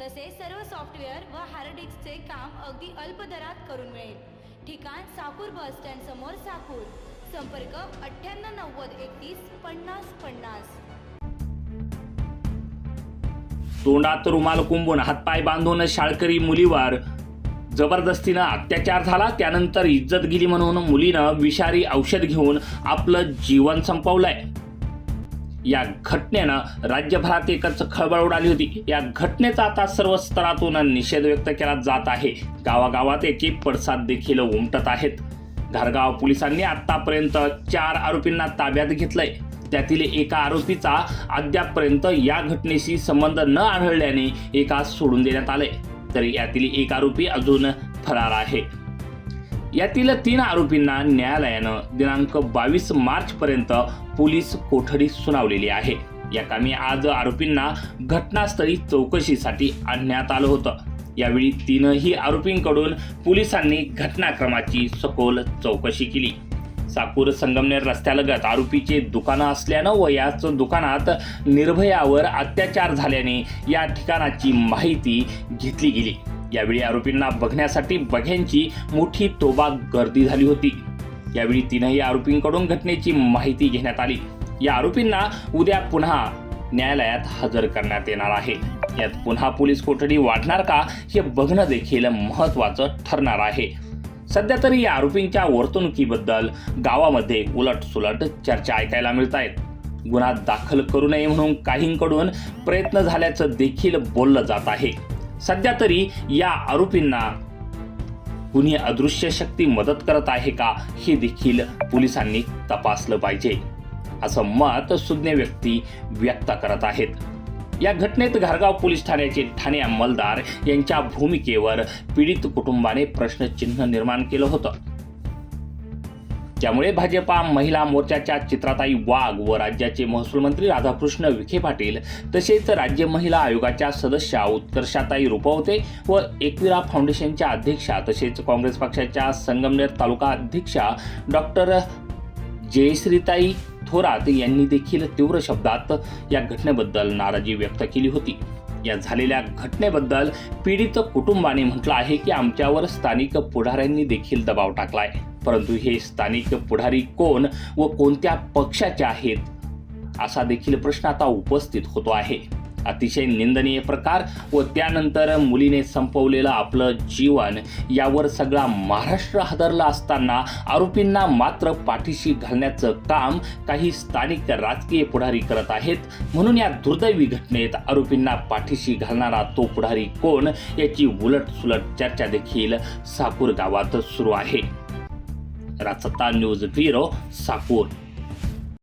तसेच सर्व सॉफ्टवेअर व हार्ड डिस्कचे काम अगदी अल्प दरात करून मिळेल. ठिकाण साकूर बस स्टँड समोर साकूर. संपर्क अठ्ठ्याण्णव नव्वद एकतीस पन्नास पन्नास. तोंडात रुमाल कुंबून हातपाय बांधून शाळकरी मुलीवर जबरदस्तीनं अत्याचार झाला. त्यानंतर इज्जत गेली म्हणून मुलीनं विषारी औषध घेऊन आपलं जीवन संपवलंय. या घटनेनं राज्यभरात एकच खळबळ उडाली होती. या घटनेचा आता सर्व स्तरातून निषेध व्यक्त केला जात आहे. गावागावात याचे पडसाद देखील उमटत आहेत. घरगाव पोलिसांनी आतापर्यंत चार आरोपींना ताब्यात घेतलंय. त्यातील एका आरोपीचा अद्यापपर्यंत या घटनेशी संबंध न आढळल्याने एका सोडून देण्यात आले तर यातील एक आरोपी अजून फरार आहे. यातील तीन आरोपींना न्यायालयानं दिनांक बावीस मार्च पर्यंत पोलीस कोठडी सुनावलेली आहे. या कामी आज आरोपींना घटनास्थळी चौकशीसाठी आणण्यात आलं होतं. यावेळी तीनही आरोपींकडून पोलिसांनी घटनाक्रमाची सखोल चौकशी केली. साकूर संगमनेर रस्त्यालगत आरोपीचे दुकानं असल्यानं व याच दुकानात निर्भयावर अत्याचार झाल्याने या ठिकाणाची माहिती घेतली गेली. यावेळी आरोपींना बघण्यासाठी बघ्यांची मोठी तोबा गर्दी झाली होती. यावेळी तीनही आरोपींकडून घटनेची माहिती घेण्यात आली. या आरोपींना उद्या पुन्हा न्यायालयात हजर करण्यात येणार आहे. यात पुन्हा पोलीस कोठडी वाढणार का हे बघणं देखील महत्त्वाचं ठरणार आहे. सध्या तरी या आरोपींच्या वर्तणुकीबद्दल गावामध्ये उलटसुलट चर्चा ऐकायला मिळत आहेत गुन्हा दाखल करू नये म्हणून काहींकडून प्रयत्न झाल्याचं देखील बोललं जात आहे. सध्या तरी या आरोपींना कुणी अदृश्य शक्ती मदत करत आहे का हे देखील पोलिसांनी तपासलं पाहिजे. असं मत सुज्ञ व्यक्ती व्यक्त करत आहेत. या घटनेत घारगाव पोलीस ठाण्याचे ठाणे अंमलदार यांच्या भूमिकेवर पीडित कुटुंबाने प्रश्नचिन्ह निर्माण केलं होतं. ज्यामुळे भाजपा महिला मोर्चाच्या चित्राताई वाघ व राज्याचे महसूल मंत्री राधाकृष्ण विखे पाटील तसेच राज्य महिला आयोगाच्या सदस्या उत्कर्षाताई रुपवते व एकविरा फाउंडेशनच्या अध्यक्षा तसेच काँग्रेस पक्षाच्या संगमनेर तालुका अध्यक्षा डॉक्टर जयश्रीताई थोरात यांनी देखील तीव्र शब्दात या घटनेबद्दल नाराजी व्यक्त केली होती. या झालेल्या घटनेबद्दल पीडित कुटुंबाने म्हटलं आहे की आमच्यावर स्थानिक पुढाऱ्यांनी देखील दबाव टाकलाय. परंतु हे स्थानिक पुढारी कोण व कोणत्या पक्षाचे आहेत? असा देखील प्रश्न आता उपस्थित होतो आहे. अतिशय निंदनीय प्रकार व त्यानंतर मुलीने संपवलेलं आपलं जीवन यावर सगळा महाराष्ट्र हादरला असताना आरोपींना मात्र पाठीशी घालण्याचं काम काही स्थानिक राजकीय पुढारी करत आहेत. म्हणून या दुर्दैवी घटनेत आरोपींना पाठीशी घालणारा तो पुढारी कोण याची उलटसुलट चर्चा देखील साकूर गावात सुरू आहे. Rajsatta news bureau Sakur.